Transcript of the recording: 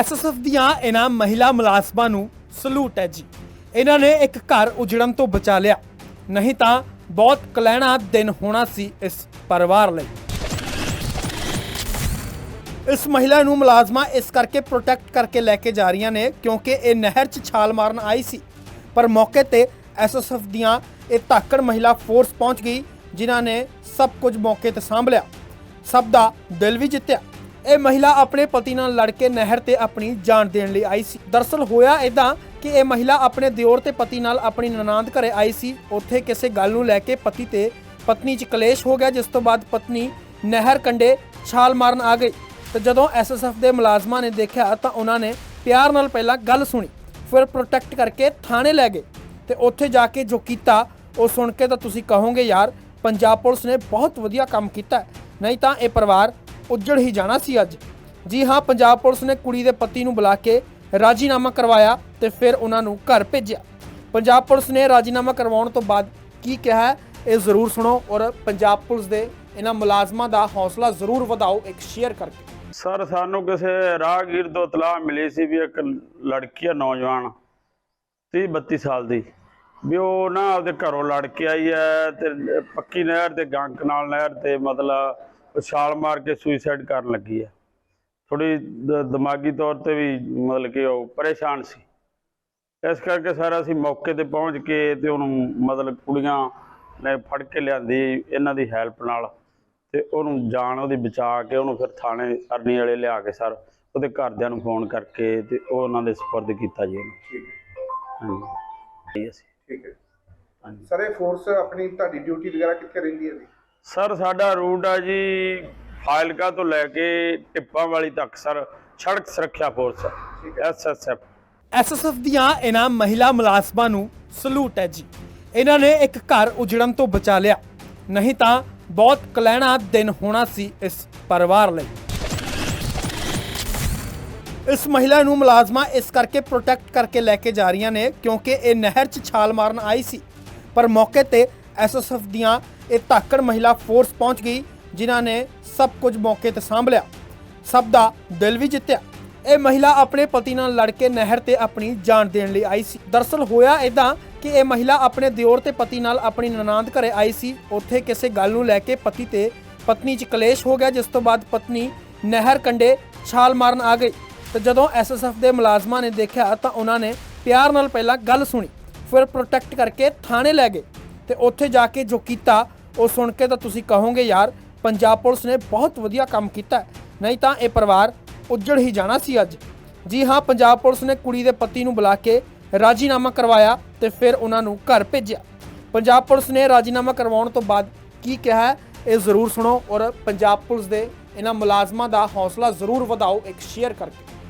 SSF ਦੀਆਂ ਇਹਨਾਂ ਮਹਿਲਾ ਮੁਲਾਜ਼ਮਾਂ ਨੂੰ ਸਲੂਟ ਹੈ ਜੀ। ਇਹਨਾਂ ਨੇ ਇੱਕ ਘਰ ਉਜੜਨ ਤੋਂ ਬਚਾ ਲਿਆ। ਨਹੀਂ ਤਾਂ ਬਹੁਤ ਕਲਹਿਣਾ ਦਿਨ ਹੋਣਾ ਸੀ ਇਸ ਪਰਿਵਾਰ ਲਈ। ਇਸ ਮਹਿਲਾ ਨੂੰ ਮੁਲਾਜ਼ਮਾਂ ਇਸ ਕਰਕੇ ਪ੍ਰੋਟੈਕਟ ਕਰਕੇ ਲੈ ਕੇ ਜਾ ਰਹੀਆਂ ਨੇ ਕਿਉਂਕਿ ਇਹ ਨਹਿਰ 'ਚ ਛਾਲ ਮਾਰਨ ਆਈ ਸੀ। ਪਰ ਮੌਕੇ ਤੇ ਐਸਐਸਐਫ ਦੀਆਂ ਇਹ ਧਾਕੜ ਮਹਿਲਾ ਫੋਰਸ ਪਹੁੰਚ ਗਈ, ਜਿਨ੍ਹਾਂ ਨੇ ਸਭ ਕੁਝ ਮੌਕੇ ਤੇ ਸਾਂਭ ਲਿਆ। ਸਭ ਦਾ ਦਿਲ ਵੀ ਜਿੱਤਿਆ। ਇਹ ਮਹਿਲਾ ਆਪਣੇ ਪਤੀ ਨਾਲ ਲੜ ਕੇ ਨਹਿਰ ਤੇ ਆਪਣੀ ਜਾਨ ਦੇਣ ਲਈ ਆਈ ਸੀ। ਦਰਸਲ ਹੋਇਆ ਇਦਾਂ ਕਿ ਇਹ ਮਹਿਲਾ ਆਪਣੇ ਦਿਓਰ ਤੇ ਪਤੀ ਨਾਲ ਆਪਣੀ ਨਨਾੰਦ ਘਰੇ ਆਈ ਸੀ। ਉੱਥੇ ਕਿਸੇ ਗੱਲ ਨੂੰ ਲੈ ਕੇ ਪਤੀ ਤੇ ਪਤਨੀ 'ਚ ਕਲੇਸ਼ ਹੋ ਗਿਆ, ਜਿਸ ਤੋਂ ਬਾਅਦ ਪਤਨੀ ਨਹਿਰ ਕੰਡੇ ਛਾਲ ਮਾਰਨ ਆ ਗਈ। ਤੇ ਜਦੋਂ ਐਸਐਸਐਫ ਦੇ ਮੁਲਾਜ਼ਮਾਂ ਨੇ ਦੇਖਿਆ ਤਾਂ ਉਹਨਾਂ ਨੇ ਪਿਆਰ ਨਾਲ ਪਹਿਲਾਂ ਗੱਲ ਸੁਣੀ, ਫਿਰ ਪ੍ਰੋਟੈਕਟ ਕਰਕੇ ਥਾਣੇ ਲੈ ਗਏ ਤੇ ਉੱਥੇ ਜਾ ਕੇ ਜੋ ਕੀਤਾ, ਉਹ ਸੁਣ ਕੇ ਤਾਂ ਤੁਸੀਂ ਕਹੋਗੇ, ਯਾਰ, ਪੰਜਾਬ ਪੁਲਿਸ ਨੇ ਬਹੁਤ ਵਧੀਆ ਕੰਮ ਕੀਤਾ ਨਹੀਂ ਤਾਂ ਇਹ ਪਰਿਵਾਰ ਉੱਜੜ ਹੀ ਜਾਣਾ ਸੀ ਅੱਜ। ਜੀ ਹਾਂ, ਪੰਜਾਬ ਪੁਲਿਸ ਨੇ ਕੁੜੀ ਦੇ ਪਤੀ ਨੂੰ ਬੁਲਾ ਕੇ ਰਾਜੀਨਾਮਾ ਕਰਵਾਇਆ ਤੇ ਫਿਰ ਉਹਨਾਂ ਨੂੰ ਘਰ ਭੇਜਿਆ। ਪੰਜਾਬ ਪੁਲਿਸ ਨੇ ਰਾਜੀਨਾਮਾ ਕਰਵਾਉਣ ਤੋਂ ਬਾਅਦ ਕੀ ਕਿਹਾ ਇਹ ਜ਼ਰੂਰ ਸੁਣੋ ਔਰ ਪੰਜਾਬ ਪੁਲਿਸ ਦੇ ਇਹਨਾਂ ਮੁਲਾਜ਼ਮਾਂ ਦਾ ਹੌਸਲਾ ਜ਼ਰੂਰ ਵਧਾਓ, ਇੱਕ ਸ਼ੇਅਰ ਕਰਕੇ। ਸਰ, ਸਾਨੂੰ ਕਿਸੇ ਰਾਹਗੀਰ ਤੋਂ ਇਤਲਾਹ ਮਿਲੀ ਸੀ ਵੀ ਇੱਕ ਲੜਕੀ ਆ, ਨੌਜਵਾਨ 30 32 ਸਾਲ ਦੀ। ਵੀ ਉਹ ਨਾ ਆਪਦੇ ਘਰੋਂ ਲੜ ਕੇ ਆਈ ਹੈ ਤੇ ਪੱਕੀ ਨਹਿਰ ਤੇ ਗੰਕ ਨਾਲ, ਨਹਿਰ ਤੇ ਮਤਲਬ ਛਾਲ ਮਾਰ ਕੇ ਸੁਸਾਈਡ ਕਰਨ ਲੱਗੀ ਹੈ ਥੋੜੀ ਦਿਮਾਗੀ ਤੌਰ ਤੇ ਵੀ ਮਤਲਬ ਕਿ ਉਹ ਪਰੇਸ਼ਾਨ ਸੀ। ਇਸ ਕਰਕੇ ਸਰ ਅਸੀਂ ਮੌਕੇ ਤੇ ਪਹੁੰਚ ਕੇ ਤੇ ਉਹਨੂੰ ਮਤਲਬ ਕੁੜੀਆਂ ਨੇ ਫੜ ਕੇ ਲਿਆਂਦੀ ਇਹਨਾਂ ਦੀ ਹੈਲਪ ਨਾਲ ਤੇ ਉਹਨੂੰ ਜਾਨ ਉਹਦੀ ਬਚਾ ਕੇ ਉਹਨੂੰ ਫਿਰ ਥਾਣੇ ਅਰਨੀ ਵਾਲੇ ਲਿਆ ਕੇ ਸਰ ਉਹਦੇ ਘਰਦਿਆਂ ਨੂੰ ਫੋਨ ਕਰਕੇ ਤੇ ਉਹ ਉਹਨਾਂ ਦੇ ਸਪੁਰਦ ਕੀਤਾ ਜੀ ਉਹਨੂੰ ਠੀਕ ਹੈ। ਠੀਕ ਹੈ। ਹਾਂਜੀ। ਸਰ ਇਹ ਫੋਰਸ ਆਪਣੀ ਤੁਹਾਡੀ ਡਿਊਟੀ ਵਗੈਰਾ ਕਿੱਥੇ ਰਹਿੰਦੀ ਹੈ ਜੀ? ਸਰ, ਸਾਡਾ ਰੂਟ ਆ ਜੀ ਫਾਇਲਕਾ ਤੋਂ ਲੈ ਕੇ ਟਿੱਪਾਂ ਵਾਲੀ ਤੱਕ, ਸਰ। ਸੜਕ ਸੁਰੱਖਿਆ ਫੋਰਸ ਐਸਐਸਐਫ ਐਸਐਸਐਫ ਦੀਆਂ ਇਹਨਾਂ ਮਹਿਲਾ ਮੁਲਾਜ਼ਮਾਂ ਨੂੰ ਸਲੂਟ ਹੈ ਜੀ। ਇਹਨਾਂ ਨੇ ਇੱਕ ਘਰ ਉਜੜਨ ਤੋਂ ਬਚਾ ਲਿਆ। ਨਹੀਂ ਤਾਂ ਬਹੁਤ ਕਲੈਣਾ ਦਿਨ ਹੋਣਾ ਸੀ ਇਸ ਪਰਿਵਾਰ ਲਈ। ਇਸ ਮਹਿਲਾ ਨੂੰ ਮੁਲਾਜ਼ਮਾਂ ਇਸ ਕਰਕੇ ਪ੍ਰੋਟੈਕਟ ਕਰਕੇ ਲੈ ਕੇ ਜਾ ਰਹੀਆਂ ਨੇ ਕਿਉਂਕਿ ਇਹ ਨਹਿਰ 'ਚ ਛਾਲ ਮਾਰਨ ਆਈ ਸੀ। ਪਰ ਮੌਕੇ ਤੇ ਐਸਐਸਐਫ ਦੀਆਂ ਇਹ ਧਾਕੜ ਮਹਿਲਾ ਫੋਰਸ ਪਹੁੰਚ ਗਈ, ਜਿਨ੍ਹਾਂ ਨੇ ਸਭ ਕੁਝ ਮੌਕੇ ਤੇ ਸਾਂਭ ਲਿਆ। ਸਭ ਦਾ ਦਿਲ ਵੀ ਜਿੱਤਿਆ। ਇਹ ਮਹਿਲਾ ਆਪਣੇ ਪਤੀ ਨਾਲ ਲੜ ਕੇ ਨਹਿਰ ਤੇ ਆਪਣੀ ਜਾਨ ਦੇਣ ਲਈ ਆਈ ਸੀ। ਦਰਸਲ ਹੋਇਆ ਇਦਾਂ ਕਿ ਇਹ ਮਹਿਲਾ ਆਪਣੇ ਦਿਓਰ ਤੇ ਪਤੀ ਨਾਲ ਆਪਣੀ ਨਨਾੰਦ ਘਰੇ ਆਈ ਸੀ। ਉੱਥੇ ਕਿਸੇ ਗੱਲ ਨੂੰ ਲੈ ਕੇ ਪਤੀ ਤੇ ਪਤਨੀ 'ਚ ਕਲੇਸ਼ ਹੋ ਗਿਆ, ਜਿਸ ਤੋਂ ਬਾਅਦ ਪਤਨੀ ਨਹਿਰ ਕੰਡੇ ਛਾਲ ਮਾਰਨ ਆ ਗਈ। ਤੇ ਜਦੋਂ ਐਸਐਸਐਫ ਦੇ ਮੁਲਾਜ਼ਮਾਂ ਨੇ ਦੇਖਿਆ ਤਾਂ ਉਹਨਾਂ ਨੇ ਪਿਆਰ ਨਾਲ ਪਹਿਲਾਂ ਗੱਲ ਸੁਣੀ, ਫਿਰ ਪ੍ਰੋਟੈਕਟ ਕਰਕੇ ਥਾਣੇ ਲੈ ਗਏ। ਤੇ ਉੱਥੇ ਜਾ ਕੇ ਜੋ ਕੀਤਾ, ਉਹ ਸੁਣ ਕੇ ਤਾਂ ਤੁਸੀਂ ਕਹੋਗੇ ਯਾਰ, ਪੰਜਾਬ ਪੁਲਿਸ ਨੇ ਬਹੁਤ ਵਧੀਆ ਕੰਮ ਕੀਤਾ ਨਹੀਂ ਤਾਂ ਇਹ ਪਰਿਵਾਰ ਉੱਜੜ ਹੀ ਜਾਣਾ ਸੀ ਅੱਜ। ਜੀ ਹਾਂ, ਪੰਜਾਬ ਪੁਲਿਸ ਨੇ ਕੁੜੀ ਦੇ ਪਤੀ ਨੂੰ ਬੁਲਾ ਕੇ ਰਾਜੀਨਾਮਾ ਕਰਵਾਇਆ ਤੇ ਫਿਰ ਉਹਨਾਂ ਨੂੰ ਘਰ ਭੇਜਿਆ। ਪੰਜਾਬ ਪੁਲਿਸ ਨੇ ਰਾਜੀਨਾਮਾ ਕਰਵਾਉਣ ਤੋਂ ਬਾਅਦ ਕੀ ਕਿਹਾ ਇਹ ਜ਼ਰੂਰ ਸੁਣੋ ਔਰ ਪੰਜਾਬ ਪੁਲਿਸ ਦੇ ਇਹਨਾਂ ਮੁਲਾਜ਼ਮਾਂ ਦਾ ਹੌਸਲਾ ਜ਼ਰੂਰ ਵਧਾਓ, ਇੱਕ ਸ਼ੇਅਰ ਕਰਕੇ।